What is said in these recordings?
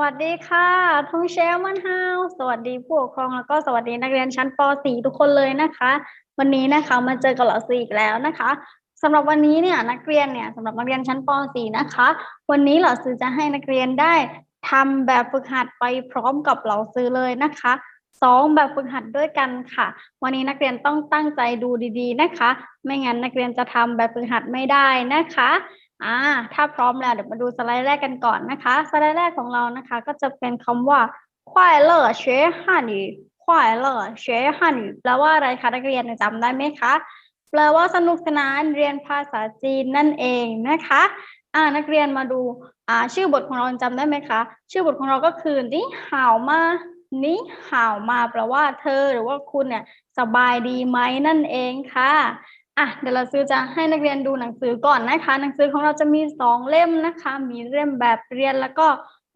วัสดีค่ะทงเชลมันฮาสวัสดีผู้ปกครองแล้วก็สวัสดีนักเรียนชั้นป .4 ทุกคนเลยนะคะ วันนี้นะคะมาเจอกับเราซีอีกแล้วนะคะสำหรับวันนี้เนี่ยนักเรียนเนี่ยสำหรับนักเรียนชั้นป .4 นะคะ วันนี้เราซื้อจะให้นักเรียนได้ทำแบบฝึกหัดไปพร้อมกับเราซื้อเลยนะคะสองแบบฝึกหัดด้วยกันค่ะ วันนี้นักเรียนต้องตั้งใจดูดีๆนะคะ ไม่งั้นนักเรียนจะทำแบบฝึกหัดไม่ได้นะคะ่าถ้าพร้อมแล้วเดี๋ยวมาดูสไลด์แรกกันก่อนนะคะ สไลด์แรกของเรานะคะ ก็จะเป็นคำว่าควายเลอร์เชฮันยูควายเลอร์เชฮันยูแปลว่าอะไรคะนักเรียนจำได้ไหมคะแปลว่าสนุกสนานเรียนภาษาจีนนั่นเองนะคะอ่านักเรียนมาดูอ่าชื่อบทของเราจำได้ไหมคะชื่อบทของเราก็คือนี่ห่าวมานี่ห่าวมาแปลว่าเธอหรือว่าคุณเนี่ยสบายดีไหมนั่นเองค่ะ อะเดี๋ยวเราซื้อจะให้นักเรียนดูหนังสือก่อนนะคะ หนังสือของเราจะมีสองเล่มนะคะ มีเล่มแบบเรียนแล้วก็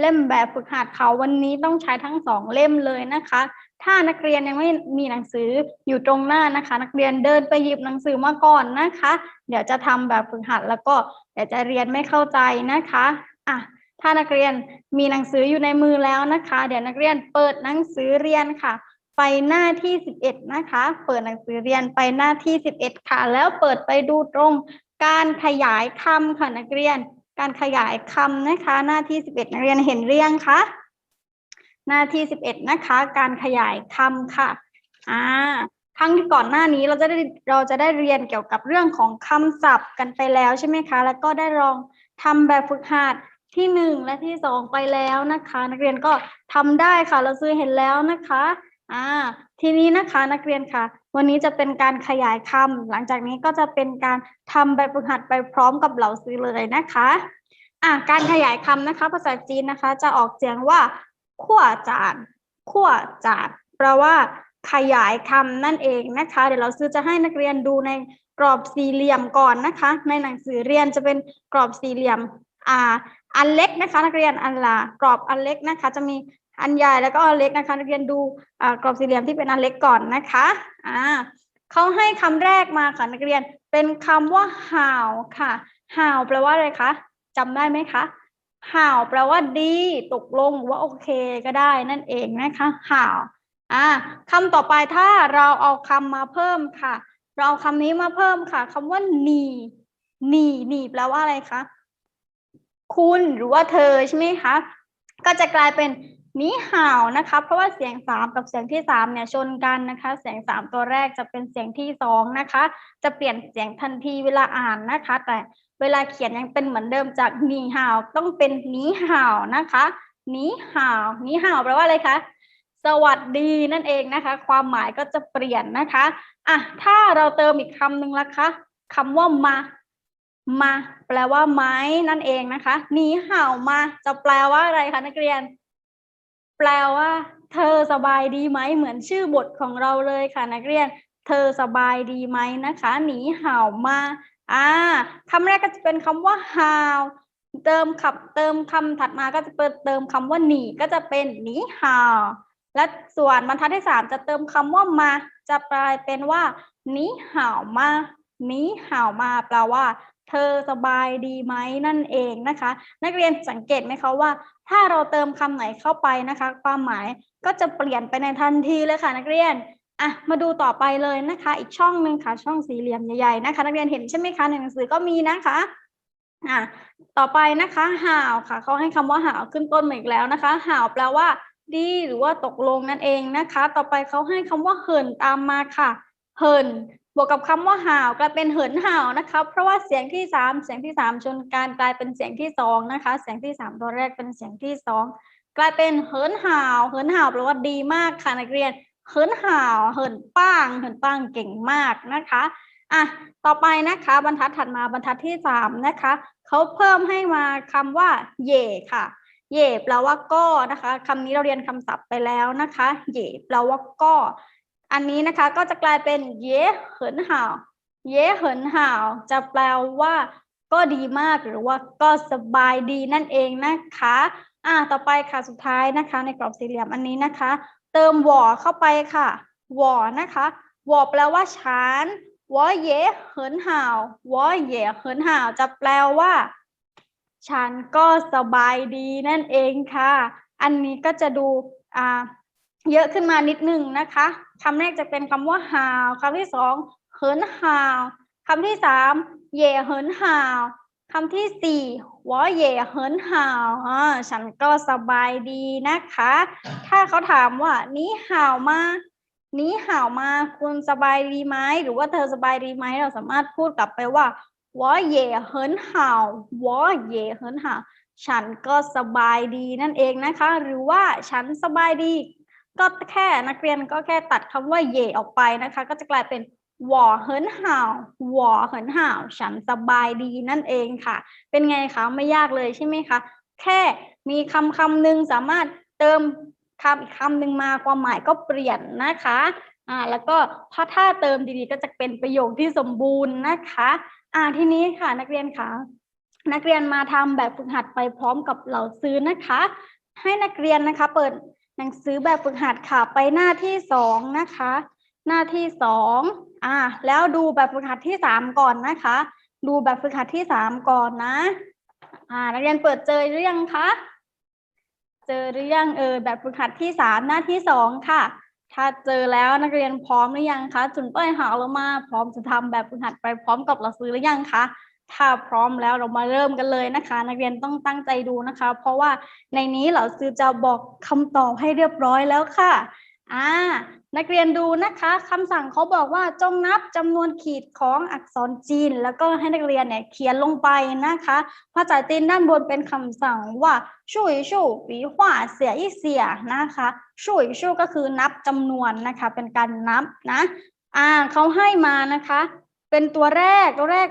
เล่มแบบฝึกหัดเขาวันนี้ต้องใช้ทั้งสองเล่มเลยนะคะ ถ้านักเรียนยังไม่มีหนังสืออยู่ตรงหน้านะคะ นักเรียนเดินไปหยิบหนังสือมาก่อนนะคะ เดี๋ยวจะทำแบบฝึกหัดแล้วก็เดี๋ยวจะเรียนไม่เข้าใจนะคะอะถ้านักเรียนมีหนังสืออยู่ในมือแล้วนะคะ เดี๋ยวนักเรียนเปิดหนังสือเรียนค่ะ ไปหน้าที่11นะคะ เปิดหนังสือเรียนไปหน้าที่11ค่ะ แล้วเปิดไปดูตรงการขยายคำค่ะนักเรียน การขยายคำนะคะ หน้าที่11นักเรียนเห็นเรียงคะหน้าที่11นะคะ การขยายคำค่ะอ่าครั้งที่ก่อนหน้านี้เราจะได้เราจะได้เรียนเกี่ยวกับเรื่องของคำศัพท์กันไปแล้วใช่ไหมคะ แล้วก็ได้ลองทำแบบฝึกหัดที่หนึ่งและที่สองไปแล้วนะคะ นักเรียนก็ทำได้ค่ะ เราซื้อเห็นแล้วนะคะ อ่าทีนี้นะคะนักเรียนค่ะ วันนี้จะเป็นการขยายคำหลังจากนี้ก็จะเป็นการทำแบบฝึกหัดไปพร้อมกับเหล่าซื้อเลยนะคะอะการขยายคำนะคะ ภาษาจีนนะคะ จะออกเสียงว่าขั้วจานขั้วจานแปลว่า ขยายคำนั่นเองนะคะ เดี๋ยวเราซื้อจะให้นักเรียนดูในกรอบสี่เหลี่ยมก่อนนะคะ ในหนังสือเรียนจะเป็นกรอบสี่เหลี่ยมอ่าอันเล็กนะคะ นักเรียนอันละกรอบอันเล็กนะคะ จะมี อันใหญ่แล้วก็อันเล็กนะคะนักเรียนดูกรอบสี่เหลี่ยมที่เป็นอันเล็กก่อนนะคะอ่าเขาให้คำแรกมาค่ะนักเรียนเป็นคำว่าห่าวค่ะห่าวแปลว่าอะไรคะจำได้ไหมคะห่าวแปลว่าดีตกลงว่าโอเคก็ได้นั่นเองนะคะห่าวอ่าคำต่อไปถ้าเราเอาคำมาเพิ่มค่ะ เราเอาคำนี้มาเพิ่มค่ะคำว่าหนีหนีหนีแปลว่าอะไรคะคุณหรือว่าเธอใช่ไหมคะก็จะกลายเป็น นี้ห่าวนะคะเพราะว่าเสียงสามกับเสียงที่สามเนี่ยชนกันนะคะ เสียงสามตัวแรกจะเป็นเสียงที่สองนะคะ จะเปลี่ยนเสียงทันทีเวลาอ่านนะคะ แต่เวลาเขียนยังเป็นเหมือนเดิมจากนีห่าวต้องเป็นนี้ห่าวนะคะนี้ห่าวนี้ห่าวแปลว่าอะไรคะสวัสดีนั่นเองนะคะ ความหมายก็จะเปลี่ยนนะคะอะถ้าเราเติมอีกคำหนึ่งละคะคำว่ามามาแปลว่าไม้นั่นเองนะคะหนีห่าวมาจะแปลว่าอะไรคะนักเรียน แปลว่า เธอสบายดีไหมเหมือนชื่อบทของเราเลยค่ะ นักเรียน เธอสบายดีไหมนะคะ หนีเห่ามาอ่าคำแรกก็จะเป็นคำว่าห่าวเติมคำเติมคำถัดมาก็จะเป็นเติมคำว่าหนีก็จะเป็นหนีห่าวและส่วนบรรทัดที่สามจะเติมคำว่ามา จะกลายเป็นว่าหนีห่าวมาหนีห่าวมาแปลว่า เธอสบายดีไหมนั่นเองนะคะ นักเรียนสังเกตไหมคะว่า ถ้าเราเติมคำไหนเข้าไปนะคะ ความหมายก็จะเปลี่ยนไปในทันทีเลยค่ะ นักเรียนอะมาดูต่อไปเลยนะคะ อีกช่องหนึ่งค่ะ ช่องสี่เหลี่ยมใหญ่ๆนะคะ นักเรียนเห็นใช่ไหมคะในหนังสือก็มีนะคะอะต่อไปนะคะห่าวค่ะเขาให้คำว่าห่าวขึ้นต้นมาอีกแล้วนะคะห่าวแปลว่า ดีหรือว่าตกลงนั่นเองนะคะ ต่อไปเขาให้คำว่าเหินตามมาค่ะ เหิน บวกกับคำว่าห่าวกลายเป็นเหินห่าวนะคะเพราะว่าเสียงที่สามเสียงที่สามชนกันกลายเป็นเสียงที่สองนะคะ เสียงที่สามตัวแรกเป็นเสียงที่สองกลายเป็นเหินห่าวเหินห่าวแปลว่าดีมากค่ะนักเรียนเหินห่าวเหินป้างเหินป้างเก่งมากนะคะอะต่อไปนะคะบรรทัดถัดมาบรรทัดที่สามนะคะเขาเพิ่มให้มาคำว่าเย่ค่ะเย่แปลว่าก็นะคะคำนี้เราเรียนคำศัพท์ไปแล้วนะคะเย่แปลว่าก็ อันนี้นะคะก็จะกลายเป็นเย่เหินห่าวเย่เหินห่าวจะแปลว่าก็ดีมากหรือว่าก็สบายดีนั่นเองนะคะ อ่าต่อไปค่ะสุดท้ายนะคะ ในกรอบสี่เหลี่ยมอันนี้นะคะ เติมวอเข้าไปค่ะวอนะคะวอแปลว่าฉันวอเย่เหินห่าววอเย่เหินห่าวจะแปลว่า ฉันก็สบายดีนั่นเองค่ะ อันนี้ก็จะดูอ่าเยอะขึ้นมานิดนึงนะคะ คำแรกจะเป็นคำว่าหาวคำที่สองเหินหาวคำที่สามเย่เหินหาวคำที่สี่วอเย่เหินหาวอ่าฉันก็สบายดีนะคะ ถ้าเขาถามว่านี้ห่าวมานี้ห่าวมาคุณสบายดีไหมหรือว่าเธอสบายดีไหมเราสามารถพูดกลับไปว่าวอเย่เหินห่าววอเย่เหินห่าวฉันก็สบายดีนั่นเองนะคะ หรือว่าฉันสบายดี ก็แค่นักเรียนก็แค่ตัดคำว่าเย่ออกไปนะคะ ก็จะกลายเป็นวอเหินห่าววอเหินห่าว ฉันสบายดีนั่นเองค่ะ เป็นไงคะไม่ยากเลยใช่ไหมคะ แค่มีคำคำหนึ่งสามารถเติมคำอีกคำหนึ่งมาความหมายก็เปลี่ยนนะคะอ่าแล้วก็พอถ้าเติมดีๆ ก็จะเป็นประโยคที่สมบูรณ์นะคะอ่าทีนี้ค่ะนักเรียนค่ะนักเรียนมาทำแบบฝึกหัดไปพร้อมกับเหล่าซื้อนะคะ ให้นักเรียนนะคะ เปิด หนังสือแบบฝึกหัดค่ะไปหน้าที่สองนะคะ หน้าที่สองอ่าแล้วดูแบบฝึกหัดที่สามก่อนนะคะ ดูแบบฝึกหัดที่สามก่อนนะ อ่า นักเรียนเปิดเจอหรือยังคะเจอหรือยังเออแบบฝึกหัดที่สามหน้าที่สองค่ะ ถ้าเจอแล้วนักเรียนพร้อมหรือยังคะจุนเป้ยหาเรามาพร้อมจะทำแบบฝึกหัดไปพร้อมกับเราซื้อหรือยังคะ ถ้าพร้อมแล้วเรามาเริ่มกันเลยนะคะ นักเรียนต้องตั้งใจดูนะคะ เพราะว่าในนี้เราซื้อจะบอกคำตอบให้เรียบร้อยแล้วค่ะอ่านักเรียนดูนะคะคำสั่งเขาบอกว่าจงนับจำนวนขีดของอักษรจีน แล้วก็ให้นักเรียนเนี่ยเขียนลงไปนะคะภาษาจีนด้านบนเป็นคำสั่งว่าช่วยชู่ปีหว่าเสียอีเสียนะคะช่วยชู่ก็คือนับจำนวนนะคะ เป็นการนับนะอ่าเขาให้มานะคะ เป็นตัวแรกตัวแรก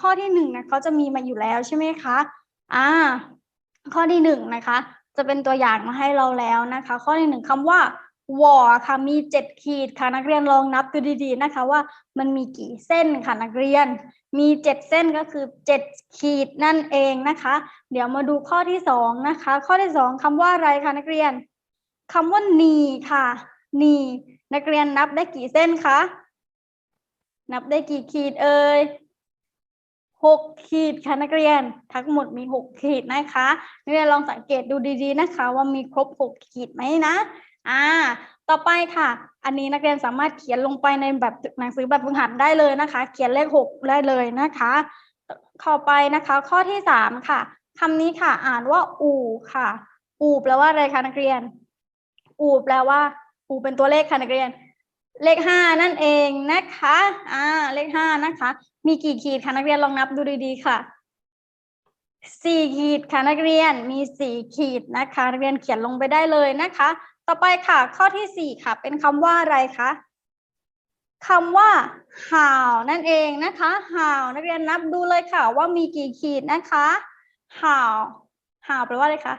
ข้อที่หนึ่งนะเขาจะมีมาอยู่แล้วใช่ไหมคะอ่าข้อที่หนึ่งนะคะ จะเป็นตัวอย่างมาให้เราแล้วนะคะ ข้อที่หนึ่งคำว่าวอค่ะมีเจ็ดขีดค่ะนักเรียนลองนับดูดีๆนะคะว่ามันมีกี่เส้นค่ะนักเรียน มีเจ็ดเส้นก็คือเจ็ดขีดนั่นเองนะคะ เดี๋ยวมาดูข้อที่สองนะคะ ข้อที่สองคำว่าอะไรคะนักเรียนคำว่านีค่ะนีนักเรียนนับได้กี่เส้นคะ นับได้กี่ขีดเอ่ยหกขีดค่ะนักเรียน ทั้งหมดมีหกขีดนะคะนักเรียนลองสังเกตดูดีๆนะคะ ว่ามีครบหกขีดไหมนะอ่าต่อไปค่ะ อันนี้นักเรียนสามารถเขียนลงไปในแบบหนังสือแบบฝึกหัดได้เลยนะคะ เขียนเลขหกได้เลยนะคะข้าไปนะคะ ข้อที่สามค่ะคำนี้ค่ะ อ่านว่า อู่ค่ะ อู่แปลว่าอะไรคะนักเรียน อู่แปลว่า อู่เป็นตัวเลขค่ะนักเรียน เลขห้านั่นเองนะคะ อ่า เลขห้านะคะ มีกี่ขีดคะนักเรียนลองนับดูดีๆค่ะสี่ขีดค่ะนักเรียนมีสี่ขีดนะคะนักเรียนเขียนลงไปได้เลยนะคะ ต่อไปค่ะ ข้อที่สี่ค่ะ เป็นคำว่าอะไรคะคำว่าห่าวนั่นเองนะคะห่าวนักเรียนนับดูเลยค่ะ ว่ามีกี่ขีดนะคะห่าวห่าวแปลว่าอะไรคะ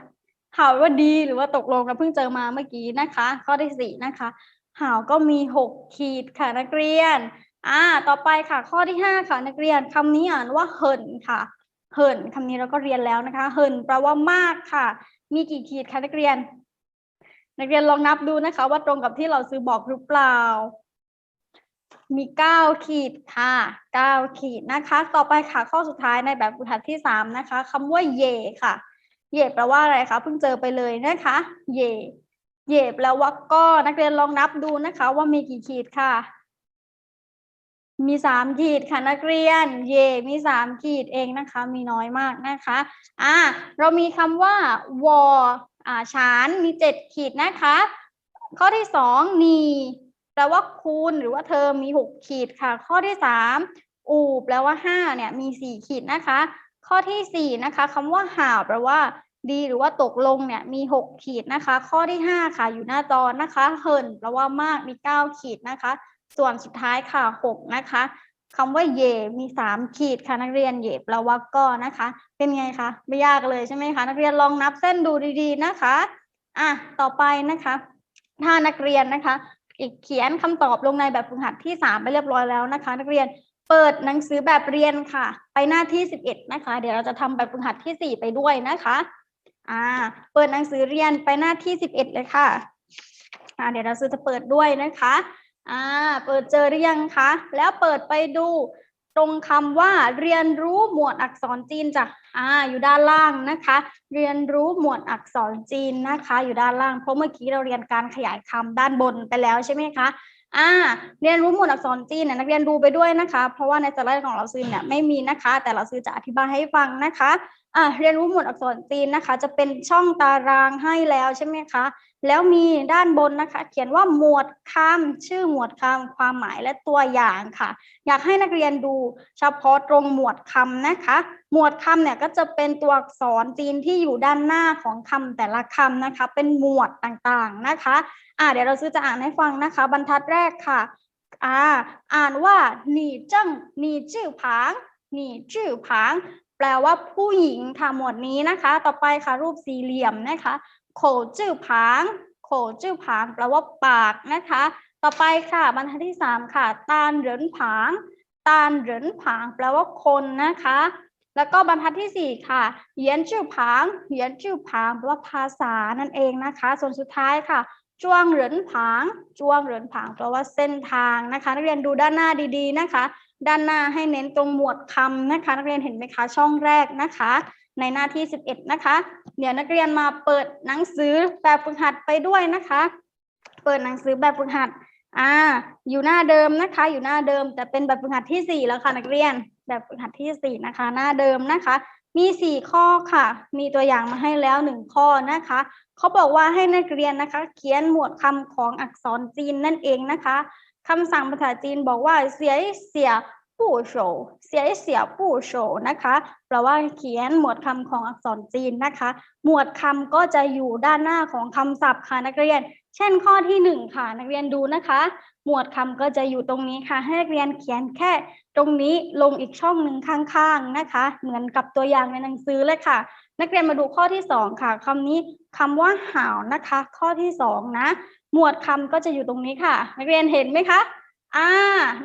ห่าวแปลว่าดี หรือว่าตกลงเราเพิ่งเจอมาเมื่อกี้นะคะ ข้อที่สี่นะคะ ห่าวก็มีหกขีดค่ะนักเรียน อ่า ต่อไปค่ะข้อที่ห้าค่ะนักเรียนคำนี้อ่านว่าเหินค่ะ เหินคำนี้เราก็เรียนแล้วนะคะ เหินแปลว่ามากค่ะ มีกี่ขีดคะนักเรียน นักเรียนลองนับดูนะคะ ว่าตรงกับที่เราซื้อบอกหรือเปล่า มีเก้าขีดค่ะเก้าขีดนะคะ ต่อไปค่ะข้อสุดท้ายในแบบฝึกหัดที่สามนะคะคำว่าเย่ค่ะ เย่แปลว่าอะไรคะเพิ่งเจอไปเลยนะคะ เย่ เย่แปลว่าก็นักเรียนลองนับดูนะคะ ว่ามีกี่ขีดค่ะ มีสามขีดค่ะนักเรียน เย่มีสามขีดเองนะคะ มีน้อยมากนะคะ อ่า เรามีคำว่าวออ่าชานมีเจ็ดขีดนะคะ ข้อที่สองนีแปลว่าคูณหรือว่าเทอมมีหกขีดค่ะ ข้อที่สามอูแปลว่าห้าเนี่ยมีสี่ขีดนะคะ ข้อที่สี่นะคะคำว่าหาแปลว่า ดีหรือว่าตกลงเนี่ยมีหกขีดนะคะ ข้อที่ห้าค่ะอยู่หน้าจอนะคะเฮินแปลว่ามากมีเก้าขีดนะคะ ส่วนสุดท้ายค่ะหกนะคะคำว่าเย่มีสามขีดค่ะนักเรียนเยแปลว่าก็นะคะ เป็นไงคะไม่ยากเลยใช่ไหมคะ นักเรียนลองนับเส้นดูดีๆนะคะอะต่อไปนะคะ ถ้านักเรียนนะคะ อีกเขียนคำตอบลงในแบบฝึกหัดที่สามไปเรียบร้อยแล้วนะคะ นักเรียนเปิดหนังสือแบบเรียนค่ะ ไปหน้าที่สิบเอ็ดนะคะ เดี๋ยวเราจะทำแบบฝึกหัดที่สี่ไปด้วยนะคะ อ่า เปิดหนังสือเรียนไปหน้าที่สิบเอ็ดเลยค่ะ อ่า เดี๋ยวเราซื้อจะเปิดด้วยนะคะ อ่า เปิดเจอหรือยังคะ แล้วเปิดไปดูตรงคำว่าเรียนรู้หมวดอักษรจีนจ้ะอ่า อยู่ด้านล่างนะคะ เรียนรู้หมวดอักษรจีนนะคะ อยู่ด้านล่าง เพราะเมื่อกี้เราเรียนการขยายคำด้านบนไปแล้วใช่ไหมคะ อ่าเรียนรู้หมวดอักษรจีนเนี่ยนักเรียนดูไปด้วยนะคะ เพราะว่าในสไลด์ของเราซื้อเนี่ยไม่มีนะคะ แต่เราซื้อจะอธิบายให้ฟังนะคะอ่าเรียนรู้หมวดอักษรจีนนะคะ จะเป็นช่องตารางให้แล้วใช่ไหมคะแล้วมีด้านบนนะคะ เขียนว่าหมวดคำชื่อหมวดคำความหมายและตัวอย่างค่ะ อยากให้นักเรียนดูเฉพาะตรงหมวดคำนะคะ หมวดคำเนี่ยก็จะเป็นตัวอักษรจีนที่อยู่ด้านหน้าของคำแต่ละคำนะคะ เป็นหมวดต่างๆนะคะอ่าเดี๋ยวเราซื้อจะอ่านให้ฟังนะคะ บรรทัดแรกค่ะอ่าอ่านว่าหนีเจิ้งหนีจื้อผางหนีจื้อผาง แปลว่าผู้หญิงค่ะหมวดนี้นะคะ ต่อไปค่ะรูปสี่เหลี่ยมนะคะโขจื้อผางโขจื้อผางแปลว่าปากนะคะ ต่อไปค่ะบรรทัดที่สามค่ะ ตานเหรินผาง ตานเหรินผาง แปลว่าคนนะคะ แล้วก็บรรทัดที่สี่ค่ะเหยียนจื้อผางเหยียนจื้อผางแปลว่าภาษานั่นเองนะคะ ส่วนสุดท้ายค่ะจ้วงเหรินผางจ้วงเหรินผางแปลว่าเส้นทางนะคะ นักเรียนดูด้านหน้าดีๆนะคะ ด้านหน้าให้เน้นตรงหมวดคำนะคะ นักเรียนเห็นไหมคะช่องแรกนะคะ ในหน้าที่ 11 นะคะ เดี๋ยวนักเรียนมาเปิดหนังสือแบบฝึกหัดไปด้วยนะคะ เปิดหนังสือแบบฝึกหัด อ่า อยู่หน้าเดิมนะคะ อยู่หน้าเดิม แต่เป็นแบบฝึกหัดที่สี่แล้วค่ะนักเรียน แบบฝึกหัดที่สี่นะคะ หน้าเดิมนะคะ มีสี่ข้อค่ะ มีตัวอย่างมาให้แล้วหนึ่งข้อนะคะเขาบอกว่าให้นักเรียนนะคะ เขียนหมวดคำของอักษรจีนนั่นเองนะคะคำสั่งภาษาจีนบอกว่าเสียเสีย ผู้โฉเสียเสียผู้โฉนะคะแปลว่าเขียนหมวดคำของอักษรจีนนะคะ หมวดคำก็จะอยู่ด้านหน้าของคำศัพท์ค่ะนักเรียน เช่นข้อที่หนึ่งค่ะนักเรียนดูนะคะ หมวดคำก็จะอยู่ตรงนี้ค่ะให้นักเรียนเขียนแค่ ตรงนี้ลงอีกช่องหนึ่งข้างๆนะคะ เหมือนกับตัวอย่างในหนังสือเลยค่ะ นักเรียนมาดูข้อที่สองค่ะคำนี้คำว่าห่าวนะคะ ข้อที่สองนะ หมวดคำก็จะอยู่ตรงนี้ค่ะ นักเรียนเห็นไหมคะ อ่า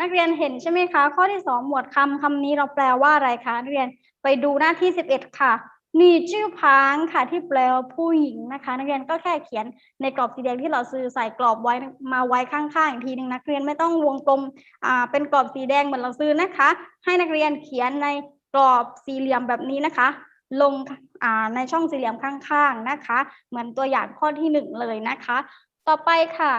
นักเรียนเห็นใช่ไหมคะ ข้อที่สองหมวดคำคำนี้เราแปลว่าอะไรคะนักเรียนไปดูหน้าที่สิบเอ็ดค่ะนี่ชื่อพางค่ะที่แปลว่าผู้หญิงนะคะ นักเรียนก็แค่เขียนในกรอบสีแดงที่เราซื้อใส่กรอบไว้มาไว้ข้างๆอีกทีหนึ่งนักเรียนไม่ต้องวงกลมอ่าเป็นกรอบสีแดงเหมือนเราซื้อนะคะ ให้นักเรียนเขียนในกรอบสี่เหลี่ยมแบบนี้นะคะ ลงอ่าในช่องสี่เหลี่ยมข้างๆนะคะ เหมือนตัวอย่างข้อที่หนึ่งเลยนะคะ ต่อไปค่ะ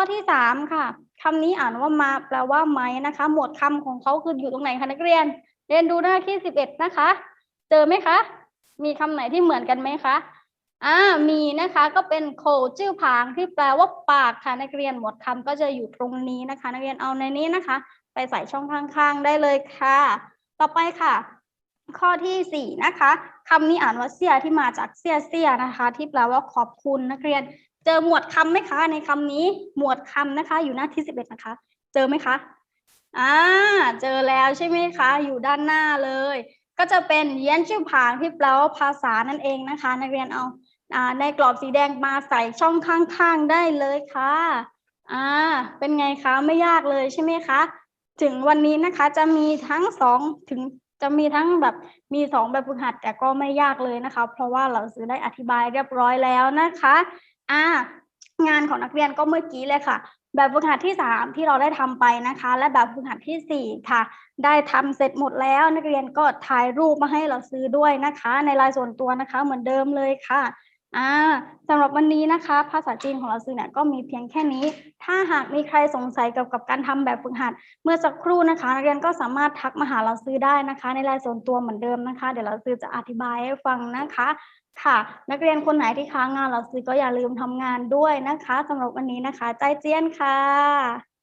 ข้อที่สามค่ะคำนี้อ่านว่ามาแปลว่าไม้นะคะ หมวดคำของเขาคืออยู่ตรงไหนคะนักเรียน เรียนดูหน้าที่สิบเอ็ดนะคะ เจอไหมคะ มีคำไหนที่เหมือนกันไหมคะอ่ามีนะคะก็เป็นโคจื้อผางที่แปลว่าปากค่ะนักเรียนหมวดคำก็จะอยู่ตรงนี้นะคะ นักเรียนเอาในนี้นะคะ ไปใส่ช่องข้างๆได้เลยค่ะ ต่อไปค่ะ ข้อที่สี่นะคะคำนี้อ่านว่าเสียที่มาจากเสียเสียนะคะ ที่แปลว่าขอบคุณนักเรียน เจอหมวดคำไหมคะ ในคำนี้หมวดคำนะคะ อยู่หน้าที่สิบเอ็ดนะคะ เจอไหมคะอ่าเจอแล้วใช่ไหมคะ อยู่ด้านหน้าเลย ก็จะเป็นเยียนชื่อผางที่แปลว่าภาษานั่นเองนะคะ นักเรียนเอาอ่าในกรอบสีแดงมาใส่ช่องข้างๆได้เลยค่ะอ่าเป็นไงคะไม่ยากเลยใช่ไหมคะ ถึงวันนี้นะคะจะมีทั้งสองถึงจะมีทั้งแบบมีสองแบบฝึกหัดแต่ก็ไม่ยากเลยนะคะ เพราะว่าเราซื้อได้อธิบายเรียบร้อยแล้วนะคะ อ่างานของนักเรียนก็เมื่อกี้เลยค่ะ แบบฝึกหัดที่สามที่เราได้ทำไปนะคะ และแบบฝึกหัดที่สี่ค่ะ ได้ทำเสร็จหมดแล้ว นักเรียนก็ถ่ายรูปมาให้เราซื้อด้วยนะคะ ในลายส่วนตัวนะคะ เหมือนเดิมเลยค่ะ อ่าสำหรับวันนี้นะคะ ภาษาจีนของเราซื้อเนี่ยก็มีเพียงแค่นี้ ถ้าหากมีใครสงสัยเกี่ยวกับการทำแบบฝึกหัด เมื่อสักครู่นะคะนักเรียนก็สามารถทักมาหาเราซื้อได้นะคะ ในไลน์ส่วนตัวเหมือนเดิมนะคะ เดี๋ยวเราซื้อจะอธิบายให้ฟังนะคะ ค่ะ นักเรียนคนไหนที่ค้างงานเราซื้อก็อย่าลืมทำงานด้วยนะคะสำหรับวันนี้นะคะ ใจเจียนค่ะ